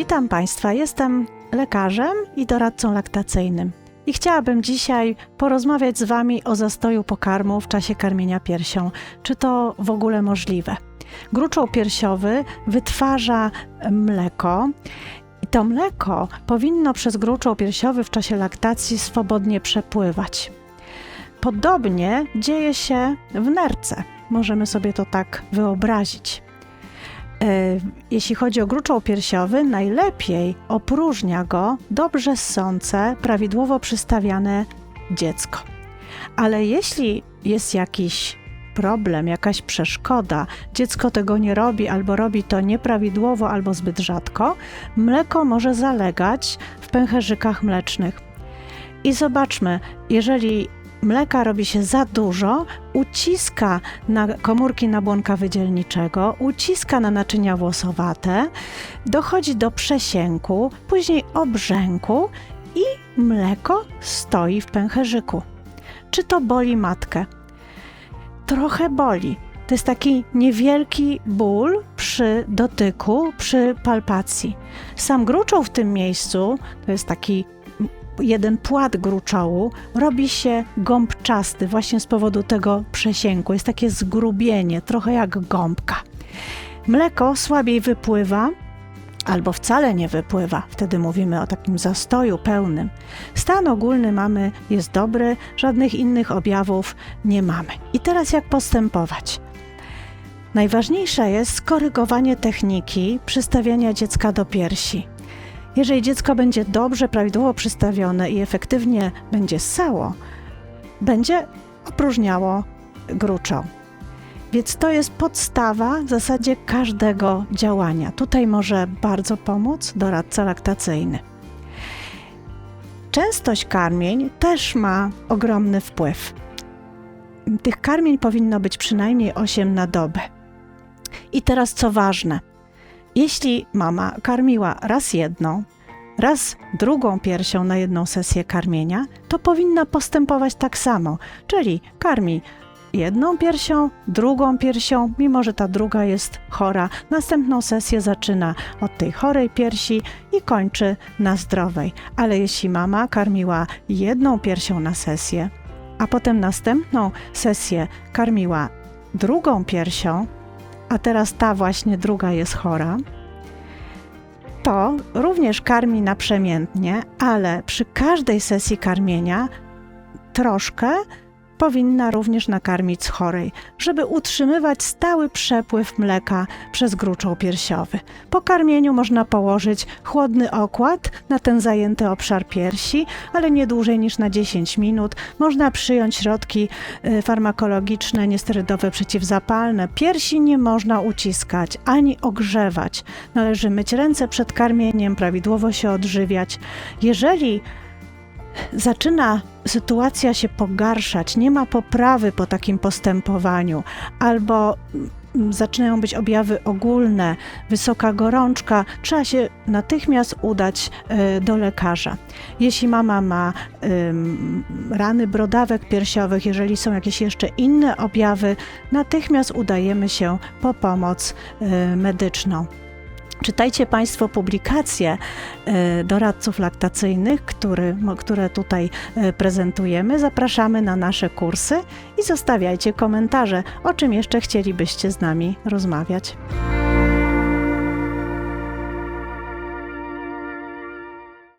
Witam Państwa, jestem lekarzem i doradcą laktacyjnym. I chciałabym dzisiaj porozmawiać z Wami o zastoju pokarmu w czasie karmienia piersią. Czy to w ogóle możliwe? Gruczoł piersiowy wytwarza mleko i to mleko powinno przez gruczoł piersiowy w czasie laktacji swobodnie przepływać. Podobnie dzieje się w nerce. Możemy sobie to tak wyobrazić. E, Jeśli chodzi o gruczoł piersiowy, najlepiej opróżnia go dobrze ssące, prawidłowo przystawiane dziecko. Ale jeśli jest jakiś problem, jakaś przeszkoda, dziecko tego nie robi albo robi to nieprawidłowo albo zbyt rzadko, mleko może zalegać w pęcherzykach mlecznych. I zobaczmy, jeżeli mleka robi się za dużo, uciska na komórki nabłonka wydzielniczego, uciska na naczynia włosowate, dochodzi do przesięku, później obrzęku i mleko stoi w pęcherzyku. Czy to boli matkę? Trochę boli. To jest taki niewielki ból przy dotyku, przy palpacji. Sam gruczoł w tym miejscu, to jest taki jeden płat gruczołu robi się gąbczasty właśnie z powodu tego przesięku. Jest takie zgrubienie, trochę jak gąbka. Mleko słabiej wypływa, albo wcale nie wypływa. Wtedy mówimy o takim zastoju pełnym. Stan ogólny mamy, jest dobry, żadnych innych objawów nie mamy. I teraz jak postępować? Najważniejsze jest skorygowanie techniki przystawiania dziecka do piersi. Jeżeli dziecko będzie dobrze, prawidłowo przystawione i efektywnie będzie ssało, będzie opróżniało gruczoł. Więc to jest podstawa w zasadzie każdego działania. Tutaj może bardzo pomóc doradca laktacyjny. Częstość karmień też ma ogromny wpływ. Tych karmień powinno być przynajmniej 8 na dobę. I teraz co ważne, jeśli mama karmiła raz jedną, raz drugą piersią na jedną sesję karmienia, to powinna postępować tak samo, czyli karmi jedną piersią, drugą piersią, mimo że ta druga jest chora. Następną sesję zaczyna od tej chorej piersi i kończy na zdrowej. Ale jeśli mama karmiła jedną piersią na sesję, a potem następną sesję karmiła drugą piersią, a teraz ta właśnie druga jest chora, to również karmi naprzemiennie, ale przy każdej sesji karmienia troszkę powinna również nakarmić chorej, żeby utrzymywać stały przepływ mleka przez gruczoł piersiowy. Po karmieniu można położyć chłodny okład na ten zajęty obszar piersi, ale nie dłużej niż na 10 minut. Można przyjąć środki y, farmakologiczne, niesterydowe, przeciwzapalne. Piersi nie można uciskać ani ogrzewać. Należy myć ręce przed karmieniem, prawidłowo się odżywiać. Jeżeli zaczyna sytuacja się pogarszać, nie ma poprawy po takim postępowaniu, albo mm, zaczynają być objawy ogólne, wysoka gorączka, trzeba się natychmiast udać y, do lekarza. Jeśli mama ma rany brodawek piersiowych, jeżeli są jakieś jeszcze inne objawy, natychmiast udajemy się po pomoc y, medyczną. Czytajcie Państwo publikacje e, doradców laktacyjnych, który, które tutaj e, prezentujemy. Zapraszamy na nasze kursy i zostawiajcie komentarze, o czym jeszcze chcielibyście z nami rozmawiać.